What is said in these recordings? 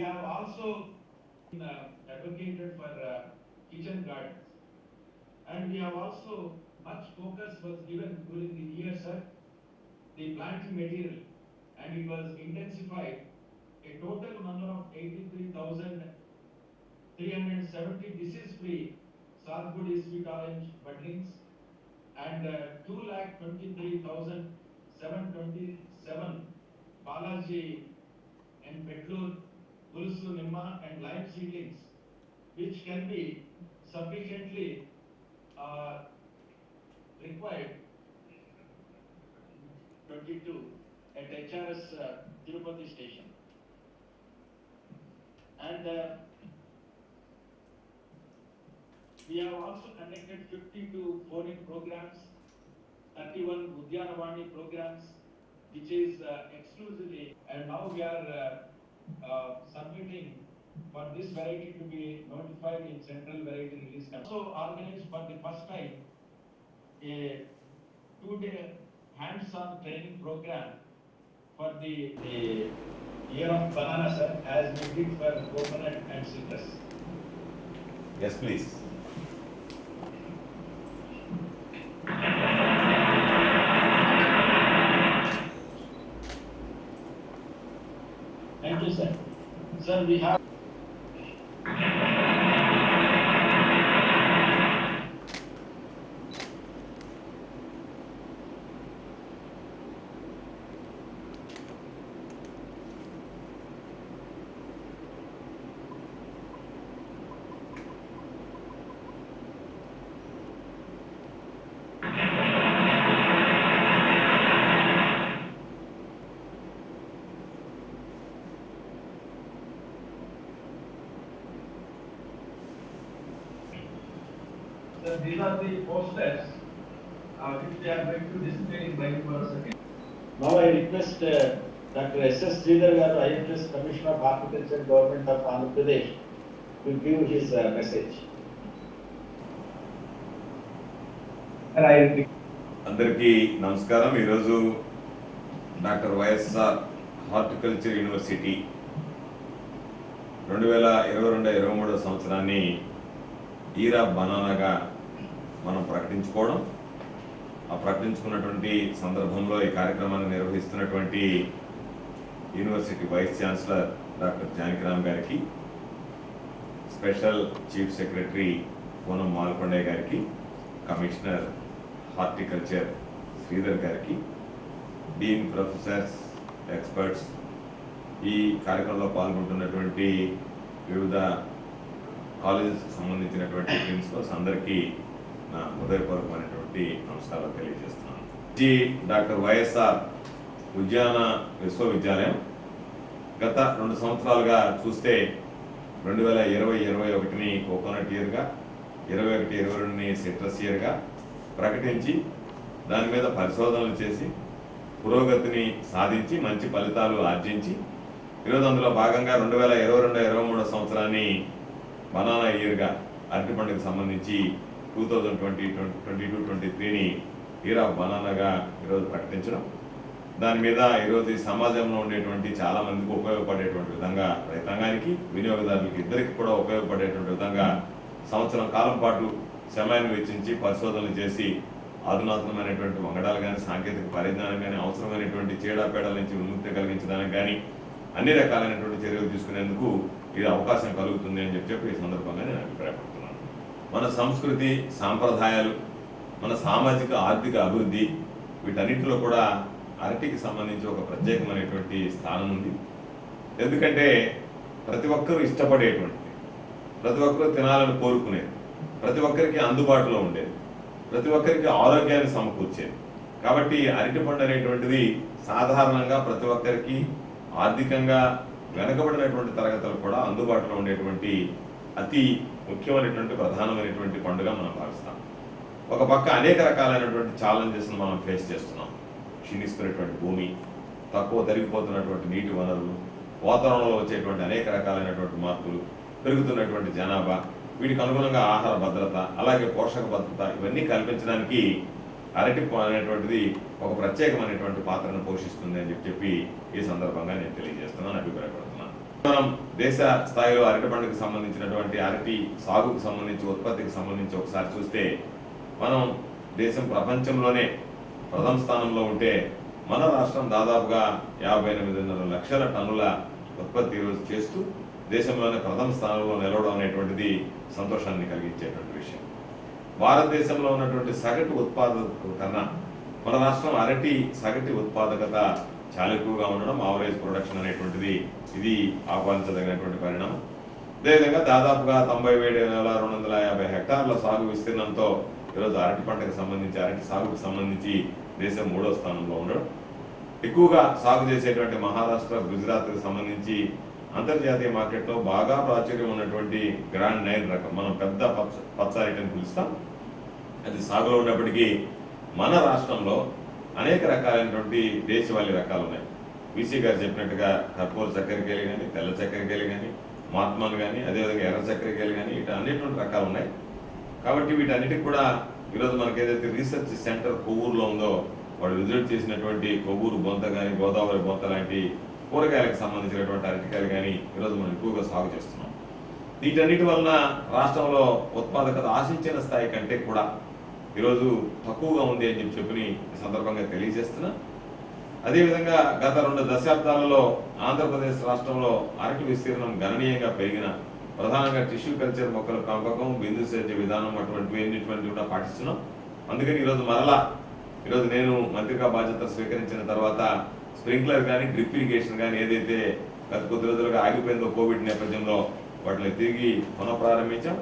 we have also uh, advocated for uh, kitchen gardens. And we have also, much focus was given during the year, sir, the planting material, and it was intensified. A total number of eighty-three thousand three hundred and seventy disease-free Saltwood sweet orange buddings and uh, two lakh twenty-three thousand seven twenty-seven Balaji and Petlur, Ulusu Nimma and lime seedlings, which can be sufficiently uh, required twenty-two at HRS uh, Tirupati station. And uh, we have also conducted fifty-two phone-in programs, thirty-one Udyanavani programs, which is uh, exclusively, and now we are uh, for this variety to be notified in central variety release. Committee. Also organized for the first time a two-day hands-on training program for the, the year of banana, sir, as we did for coconut and citrus. Yes, please. Sir, we have. These are the posters, uh, which they are going to display in Bhai for a second. Now I request uh, Dr. S. S. Sridhar Garu, IFS Commissioner of Horticulture, Government of Andhra Pradesh, to give his uh, message. And I అందరికీ నమస్కారం ఈరోజు doctor YSR horticulture university రెండు వేల ఇరవై రెండు ఇరవై మూడో సంవత్సరాన్ని ఈరా బనానాగా ప్రకటించుకోవడం ఆ ప్రకటించుకున్నటువంటి సందర్భంలో ఈ కార్యక్రమాన్ని నిర్వహిస్తున్నటువంటి university vice chancellor doctor Janakiram గారికి special chief secretary Poonam Malakondaiah గారికి కమిషనర్ హార్టికల్చర్ శ్రీధర్ గారికి డీన్ ప్రొఫెసర్స్ ఎక్స్పర్ట్స్ ఈ కార్యక్రమంలో పాల్గొంటున్నటువంటి వివిధ కాలేజెస్కి సంబంధించినటువంటి ప్రిన్సిపల్స్ అందరికీ నా హృదయపూర్వకమైనటువంటి నమస్కారాలు తెలియజేస్తున్నాను. జీ డాక్టర్ వైఎస్ఆర్ ఉద్యాన విశ్వవిద్యాలయం గత రెండు సంవత్సరాలుగా చూస్తే రెండు వేల ఇరవై ఇరవై ఒకటిని కోకోనట్ ఇయర్గా ఇరవై ఒకటి ఇరవై రెండుని సిట్రస్ ఇయర్గా ప్రకటించి దాని మీద పరిశోధనలు చేసి పురోగతిని సాధించి మంచి ఫలితాలు ఆర్జించి ఈరోజు అందులో భాగంగా రెండు వేల ఇరవై రెండు ఇరవై మూడో సంవత్సరాన్ని బనానా ఇయర్గా అరటి పండుగకు సంబంధించి two thousand twenty twenty two twenty త్రీని ఇయర్ బనానాగా ఈరోజు ప్రకటించడం. దాని మీద ఈరోజు ఈ సమాజంలో ఉండేటువంటి చాలా మందికి ఉపయోగపడేటువంటి విధంగా రైతాంగానికి వినియోగదారులకి ఇద్దరికి కూడా ఉపయోగపడేటువంటి విధంగా సంవత్సరం కాలం పాటు సమయాన్ని వెచ్చించి పరిశోధనలు చేసి అధునాతనమైనటువంటి వంగడాలు కానీ సాంకేతిక పరిజ్ఞానం కానీ అవసరమైనటువంటి చీడపేడల నుంచి విముక్తి కలిగించడానికి కానీ అన్ని రకాలైనటువంటి చర్యలు తీసుకునేందుకు ఇది అవకాశం కలుగుతుంది అని చెప్పి చెప్పి ఈ సందర్భంగా నేను అభిప్రాయపడుతున్నాను. మన సంస్కృతి సాంప్రదాయాలు మన సామాజిక ఆర్థిక అభివృద్ధి వీటన్నిటిలో కూడా అరటికి సంబంధించి ఒక ప్రత్యేకమైనటువంటి స్థానం ఉంది. ఎందుకంటే ప్రతి ఒక్కరూ ఇష్టపడేటువంటిది ప్రతి ఒక్కరూ తినాలని కోరుకునేది ప్రతి ఒక్కరికి అందుబాటులో ఉండేది ప్రతి ఒక్కరికి ఆరోగ్యాన్ని సమకూర్చేది. కాబట్టి అరటి పండు అనేటువంటిది సాధారణంగా ప్రతి ఒక్కరికి ఆర్థికంగా వెనకబడినటువంటి తరగతులు కూడా అందుబాటులో ఉండేటువంటి అతి ముఖ్యమైనటువంటి ప్రధానమైనటువంటి పండుగ మనం భావిస్తాం. ఒక పక్క అనేక రకాలైనటువంటి ఛాలెంజెస్ను మనం ఫేస్ చేస్తున్నాం. క్షీణిస్తున్నటువంటి భూమి తక్కువ తరిగిపోతున్నటువంటి నీటి వనరులు వాతావరణంలో వచ్చేటువంటి అనేక రకాలైనటువంటి మార్పులు పెరుగుతున్నటువంటి జనాభా వీటికి అనుగుణంగా ఆహార భద్రత అలాగే పోషక భద్రత ఇవన్నీ కల్పించడానికి అరటి అనేటువంటిది ఒక ప్రత్యేకమైనటువంటి పాత్రను పోషిస్తుంది అని చెప్పి చెప్పి ఈ సందర్భంగా నేను తెలియజేస్తున్నాను. అభిప్రాయపడుతున్నాను మనం దేశ స్థాయిలో అరటి పండుగకు సంబంధించినటువంటి అరటి సాగుకు సంబంధించి ఉత్పత్తికి సంబంధించి ఒకసారి చూస్తే మనం దేశం ప్రపంచంలోనే ప్రథమ స్థానంలో ఉంటే మన రాష్ట్రం దాదాపుగా యాభై ఎనిమిదిన్నర లక్షల టన్నుల ఉత్పత్తి ఈరోజు చేస్తూ దేశంలోనే ప్రథమ స్థానంలో నిలవడం అనేటువంటిది సంతోషాన్ని కలిగించేటువంటి విషయం. భారతదేశంలో ఉన్నటువంటి సగటు ఉత్పాదక కన్నా మన రాష్ట్రం అరటి సగటు ఉత్పాదకత చాలా ఎక్కువగా ఉండడం ఆవరేజ్ ప్రొడక్షన్ అనేటువంటిది ఇది ఆహ్వానించదగినటువంటి పరిణామం. అదేవిధంగా దాదాపుగా తొంభై ఏడు వేల రెండు వందల యాభై హెక్టార్ల సాగు విస్తీర్ణంతో ఈరోజు అరటి పంటకు సంబంధించి అరటి సాగుకు సంబంధించి దేశం మూడో స్థానంలో ఉండడం. ఎక్కువగా సాగు చేసేటువంటి మహారాష్ట్ర గుజరాత్కి సంబంధించి అంతర్జాతీయ మార్కెట్లో బాగా ప్రాచుర్యం ఉన్నటువంటి గ్రాండ్ నైన్ రకం. మనం పెద్ద పచ్చ పచ్చ ఐటమ్ పిలుస్తాం. అది సాగులో ఉన్నప్పటికీ మన రాష్ట్రంలో అనేక రకాలైనటువంటి దేశవాళీ రకాలు ఉన్నాయి బీసీ గారు చెప్పినట్టుగా కర్పూర చక్కెరకేలు కానీ తెల్ల చక్కెరకేలు కానీ మహాత్మాలు కానీ అదేవిధంగా ఎర్ర చక్కెరకేలు కానీ ఇటు అనేటువంటి రకాలు ఉన్నాయి కాబట్టి వీటన్నిటికి కూడా ఈరోజు మనకి ఏదైతే రీసెర్చ్ సెంటర్ కొవ్వూరులో ఉందో వాళ్ళు విజిట్ చేసినటువంటి కొవ్వూరు బొంత కానీ గోదావరి బొంత లాంటి కూరగాయలకు సంబంధించినటువంటి అరటికాయలు కానీ ఈరోజు మనం ఎక్కువగా సాగు చేస్తున్నాం. వీటన్నిటి వలన రాష్ట్రంలో ఉత్పాదకత ఆశించిన స్థాయి కంటే కూడా ఈరోజు తక్కువగా ఉంది అని చెప్పి చెప్పి సందర్భంగా తెలియజేస్తున్నా. అదేవిధంగా గత రెండు దశాబ్దాలలో ఆంధ్రప్రదేశ్ రాష్ట్రంలో అరటి విస్తీర్ణం గణనీయంగా పెరిగిన ప్రధానంగా టిష్యూ కల్చర్ మొక్కల పెంపకం బిందు సేద్య విధానం అటువంటివి కూడా పాటిస్తున్నాం. అందుకని ఈరోజు మరలా ఈరోజు నేను మంత్రిగా బాధ్యత స్వీకరించిన తర్వాత స్ప్రింక్లర్ కానీ డ్రిప్ ఇరిగేషన్ కానీ ఏదైతే గత కొద్ది రోజులుగా ఆగిపోయిందో కోవిడ్ నేపథ్యంలో వాటిని తిరిగి పునఃప్రారంభించాం.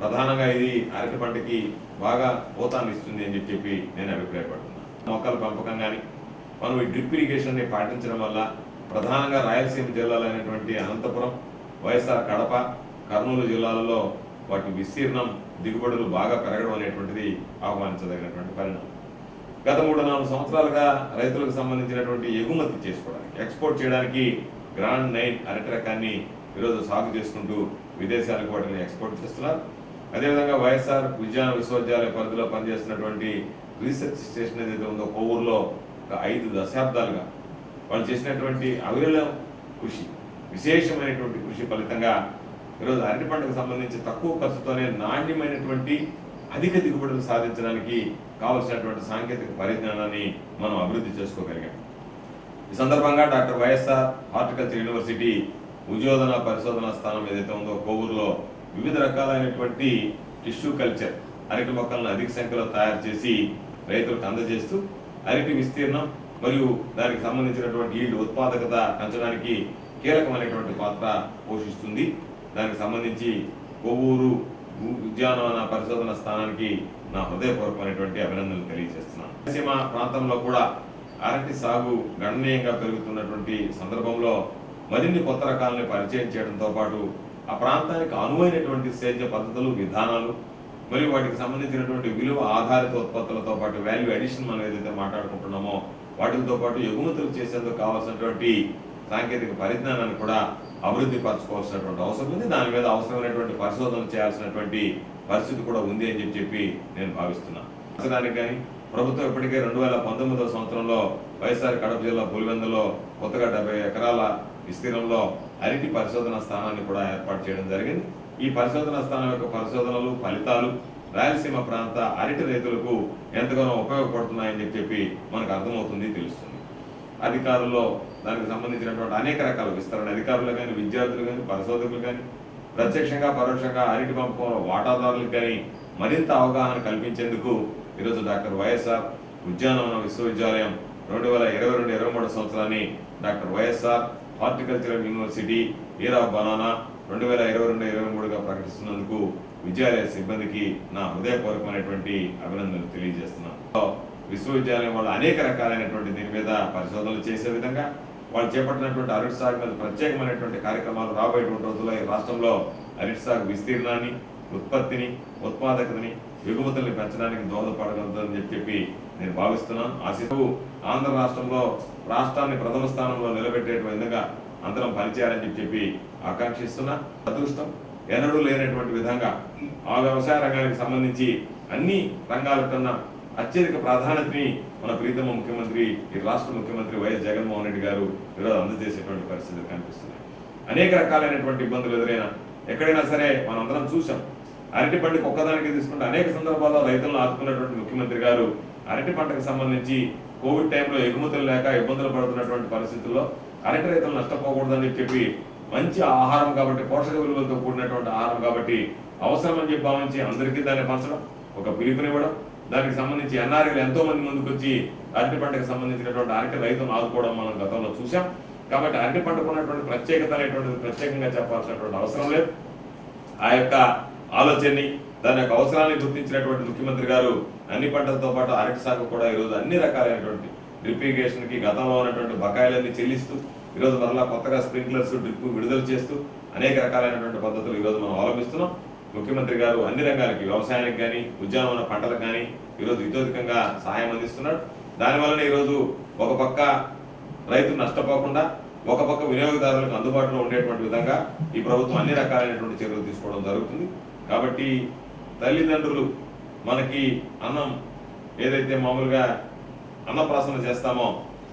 ప్రధానంగా ఇది అరటి పంటకి బాగా పోతాన్ని ఇస్తుంది అని చెప్పి నేను అభిప్రాయపడుతున్నాను మొక్కల పెంపకం కానీ మనం ఈ డ్రిప్ ఇరిగేషన్ని పాటించడం వల్ల ప్రధానంగా రాయలసీమ జిల్లాలైనటువంటి అనంతపురం వైఎస్ఆర్ కడప కర్నూలు జిల్లాలలో వాటి విస్తీర్ణం దిగుబడులు బాగా పెరగడం అనేటువంటిది ఆహ్వానించదగినటువంటి పరిణామం. గత మూడు నాలుగు సంవత్సరాలుగా రైతులకు సంబంధించినటువంటి ఎగుమతి చేసుకోవడానికి ఎక్స్పోర్ట్ చేయడానికి గ్రాండ్ నైన్ అరటి రకాన్ని ఈరోజు సాగు చేసుకుంటూ విదేశాలకు వాటిని ఎక్స్పోర్ట్ చేస్తున్నారు. అదేవిధంగా వైఎస్ఆర్ విజ్ఞాన విశ్వవిద్యాలయ పరిధిలో పనిచేస్తున్నటువంటి రీసెర్చ్ స్టేషన్ ఏదైతే ఉందో కొవ్వూరులో ఒక ఐదు దశాబ్దాలుగా వాళ్ళు చేసినటువంటి అవిరళ కృషి విశేషమైనటువంటి కృషి ఫలితంగా ఈరోజు అరటి పంటకు సంబంధించి తక్కువ ఖర్చుతోనే నాణ్యమైనటువంటి అధిక దిగుబడులు సాధించడానికి కావలసినటువంటి సాంకేతిక పరిజ్ఞానాన్ని మనం అభివృద్ధి చేసుకోగలిగాం. ఈ సందర్భంగా డాక్టర్ వైఎస్ఆర్ హార్టికల్చర్ యూనివర్సిటీ ఉద్యోధన పరిశోధన స్థానం ఏదైతే ఉందో కోవూరులో వివిధ రకాలైనటువంటి టిష్యూ కల్చర్. అరటి మొక్కలను అధిక సంఖ్యలో తయారు చేసి రైతులకు అందజేస్తూ అరటి విస్తీర్ణం మరియు దానికి సంబంధించినటువంటి ఈల్డ్ ఉత్పాదకత పెంచడానికి కీలకమైనటువంటి పాత్ర పోషిస్తుంది. దానికి సంబంధించి కొవ్వూరు ఉద్యానవన పరిశోధన స్థానానికి నా హృదయపూర్వకమైనటువంటి అభినందనలు తెలియజేస్తున్నాను. రాయలసీమ ప్రాంతంలో కూడా అరటి సాగు గణనీయంగా పెరుగుతున్నటువంటి సందర్భంలో మరిన్ని కొత్త రకాలని పరిచయం చేయడంతో పాటు ఆ ప్రాంతానికి అనువైనటువంటి సేద్య పద్ధతులు విధానాలు మరియు వాటికి సంబంధించినటువంటి విలువ ఆధారిత ఉత్పత్తులతో పాటు వాల్యూ అడిషన్ మనం ఏదైతే మాట్లాడుకుంటున్నామో వాటితో పాటు ఎగుమతులు చేసేందుకు కావాల్సినటువంటి సాంకేతిక పరిజ్ఞానాన్ని కూడా అభివృద్ధి పరచుకోవాల్సినటువంటి అవసరం ఉంది. దాని మీద అవసరమైనటువంటి పరిశోధన చేయాల్సినటువంటి పరిస్థితి కూడా ఉంది అని చెప్పి చెప్పి నేను భావిస్తున్నాను. దానికి కానీ ప్రభుత్వం ఇప్పటికే రెండు వేల పంతొమ్మిదవ సంవత్సరంలో వైఎస్ఆర్ కడప జిల్లా పులివెందులో కొత్తగా డెబ్బై ఎకరాల విస్తీర్ణంలో అరటి పరిశోధన స్థానాన్ని కూడా ఏర్పాటు చేయడం జరిగింది. ఈ పరిశోధన స్థానం యొక్క పరిశోధనలు ఫలితాలు రాయలసీమ ప్రాంత అరటి రైతులకు ఎంతగానో ఉపయోగపడుతున్నాయని చెప్పి మనకు అర్థమవుతుంది తెలుస్తుంది. అధికారుల్లో దానికి సంబంధించినటువంటి అనేక రకాల విస్తరణ అధికారులు కానీ విద్యార్థులు కానీ పరిశోధకులు కానీ ప్రత్యక్షంగా పరోక్షంగా అరటి పంపకంలో వాటాదారులకు కానీ మరింత అవగాహన కల్పించేందుకు ఈరోజు డాక్టర్ వైఎస్ఆర్ ఉద్యానవన విశ్వవిద్యాలయం రెండు వేల ఇరవై రెండు ఇరవై మూడు సంవత్సరాన్ని doctor YSR horticultural university year banana రెండు వేల ఇరవై రెండు ఇరవై మూడుగా ప్రకటిస్తున్నందుకు విద్యాలయ సిబ్బందికి నా హృదయపూర్వకమైనటువంటి అభినందనలు తెలియజేస్తున్నాను. విశ్వవిద్యాలయం వాళ్ళు అనేక రకాలైనటువంటి దీని మీద పరిశోధనలు చేసే విధంగా వాళ్ళు చేపట్టినటువంటి అరిట్ సాగు మీద ప్రత్యేకమైనటువంటి కార్యక్రమాలు రాబోయేటువంటి రోజుల్లో ఈ రాష్ట్రంలో అరిట్ సాగు విస్తీర్ణాన్ని ఉత్పత్తిని ఉత్పాదకతని ఎగుమతుల్ని పెంచడానికి దోహదపడగలుగుతుందని చెప్పి చెప్పి నేను భావిస్తున్నాను. ఆశిస్తూ ఆంధ్ర రాష్ట్రంలో రాష్ట్రాన్ని ప్రథమ స్థానంలో నిలబెట్టే విధంగా అందరం పనిచేయాలని చెప్పి ఆకాంక్షిస్తున్న. ఆకాంక్షిస్తున్నా అదృష్టం ఎన్నడూ లేనటువంటి విధంగా ఆ వ్యవసాయ రంగానికి సంబంధించి అన్ని రంగాల కన్నా అత్యధిక ప్రాధాన్యతని మన ప్రీతమ ముఖ్యమంత్రి ఈ రాష్ట్ర ముఖ్యమంత్రి వైఎస్ జగన్మోహన్ రెడ్డి గారు ఈరోజు అందజేసేటువంటి పరిస్థితులు కనిపిస్తున్నాయి. అనేక రకాలైనటువంటి ఇబ్బందులు ఎదురైనా ఎక్కడైనా సరే మనందరం చూసాం అరటి పంటకు ఒక్కదానికి తీసుకుంటే అనేక సందర్భాల్లో రైతులను ఆదుకున్నటువంటి ముఖ్యమంత్రి గారు అరటి పంటకు సంబంధించి కోవిడ్ టైంలో ఎగుమతులు లేక ఇబ్బందులు పడుతున్నటువంటి పరిస్థితుల్లో అరటి రైతులు నష్టపోకూడదని చెప్పి మంచి ఆహారం కాబట్టి పోషక విలువలతో కూడినటువంటి ఆహారం కాబట్టి అవసరం అని చెప్పి భావించి అందరికీ దాన్ని పంచడం ఒక పిలుపునివ్వడం దానికి సంబంధించి ఎన్ఆర్ఐలు ఎంతో మంది ముందుకు వచ్చి అరటి పంటకు సంబంధించినటువంటి అరటి రైతులను ఆదుకోవడం మనం గతంలో చూసాం కాబట్టి అరటి పంటకు ఉన్నటువంటి ప్రత్యేకత అనేటువంటిది ప్రత్యేకంగా చెప్పాల్సినటువంటి అవసరం లేదు. ఆ యొక్క ఆలోచనని దాని యొక్క అవసరాన్ని గుర్తించినటువంటి ముఖ్యమంత్రి గారు అన్ని పంటలతో పాటు అరటి సాగు కూడా ఈరోజు అన్ని రకాలైనటువంటి డ్రిప్ ఇరిగేషన్కి గతంలో ఉన్నటువంటి బకాయిలన్నీ చెల్లిస్తూ ఈరోజు మరలా కొత్తగా స్ప్రింక్లర్స్ డ్రిప్ విడుదల చేస్తూ అనేక రకాలైనటువంటి పద్ధతులు ఈరోజు మనం అవలంబిస్తున్నాం. ముఖ్యమంత్రి గారు అన్ని రంగాలకి వ్యవసాయానికి కానీ ఉద్యానవన పంటలకు కానీ ఈరోజు ఇతోధికంగా సహాయం అందిస్తున్నాడు దానివలన ఈరోజు ఒక పక్క రైతు నష్టపోకుండా ఒక పక్క వినియోగదారులకు అందుబాటులో ఉండేటువంటి విధంగా ఈ ప్రభుత్వం అన్ని రకాలైనటువంటి చర్యలు తీసుకోవడం జరుగుతుంది. కాబట్టి తల్లిదండ్రులు మనకి అన్నం ఏదైతే మామూలుగా అన్నప్రాసన చేస్తామో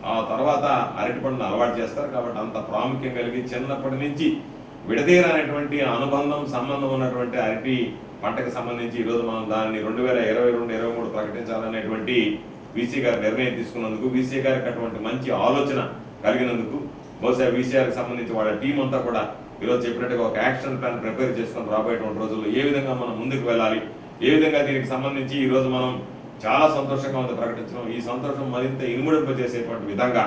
ఆ తర్వాత అరటి పండును అలవాటు చేస్తారు. కాబట్టి అంత ప్రాముఖ్యం కలిగి చిన్నప్పటి నుంచి విడదీరనేటువంటి అనుబంధం సంబంధం ఉన్నటువంటి అరటి పంటకు సంబంధించి ఈరోజు మనం దాన్ని రెండు వేల ఇరవై రెండు ఇరవై మూడు ప్రకటించాలనేటువంటి వీసీ గారు నిర్ణయం తీసుకున్నందుకు వీసీ గారికి అటువంటి మంచి ఆలోచన కలిగినందుకు బహుశా వీసీఆర్కి సంబంధించి వాళ్ళ టీం అంతా కూడా ఈరోజు చెప్పినట్టుగా ఒక యాక్షన్ ప్లాన్ ప్రిపేర్ చేసుకొని రాబోయేటువంటి రోజుల్లో ఏ విధంగా మనం ముందుకు వెళ్ళాలి ఏ విధంగా దీనికి సంబంధించి ఈరోజు మనం చాలా సంతోషంగా ఉంది ప్రకటించడం. ఈ సంతోషం మరింత ఇనుముడింపజేసేటువంటి విధంగా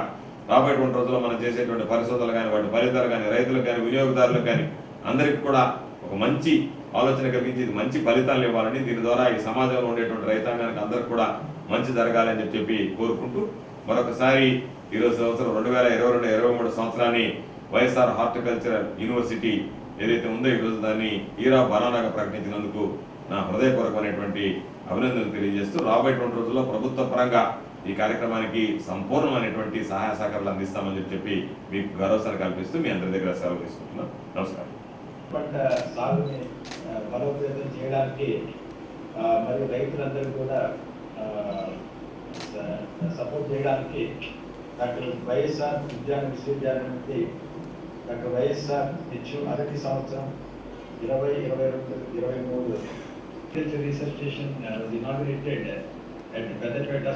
రాబోయేటువంటి రోజుల్లో మనం చేసేటువంటి పరిశోధనలు కానీ వాటి ఫలితాలు కానీ రైతులకు కానీ వినియోగదారులకు కానీ అందరికి కూడా ఒక మంచి ఆలోచన కలిగించి మంచి ఫలితాలు ఇవ్వాలని దీని ద్వారా ఈ సమాజంలో ఉండేటువంటి రైతాంగానికి అందరికి కూడా మంచి జరగాలని చెప్పి చెప్పి కోరుకుంటూ మరొకసారి ఈరోజు సంవత్సరం రెండు వేల ఇరవై రెండు ఇరవై మూడు సంవత్సరాన్ని వైఎస్ఆర్ హార్టికల్చరల్ యూనివర్సిటీ ఏదైతే ఉందో ఈరోజు దాన్ని ఈరా బనానాగా ప్రకటించినందుకు నా హృదయపూర్వకమైనటువంటి అభినందనలు తెలియజేస్తూ రాబోయేటువంటి రోజుల్లో ప్రభుత్వ పరంగా ఈ కార్యక్రమానికి సంపూర్ణమైనటువంటి సహాయ సహకారాలు అందిస్తామని చెప్పి మీకు భరోసాను కల్పిస్తూ మీ అందరి దగ్గర సెలవు తీసుకుంటున్నాను నమస్కారం. పంట సాగుని బలోపేతం చేయడానికి మరియు రైతులందరూ కూడా సపోర్ట్ చేయడానికి డాక్టర్ వైఎస్ఆర్ ఉద్యాన విశ్వవిద్యాలయం నుండి డాక్టర్ వైఎస్ఆర్ హెచ్ మొదటి సంవత్సరం ఇరవై ఇరవై రెండు ఇరవై మూడు research station inaugurated at Peddapeta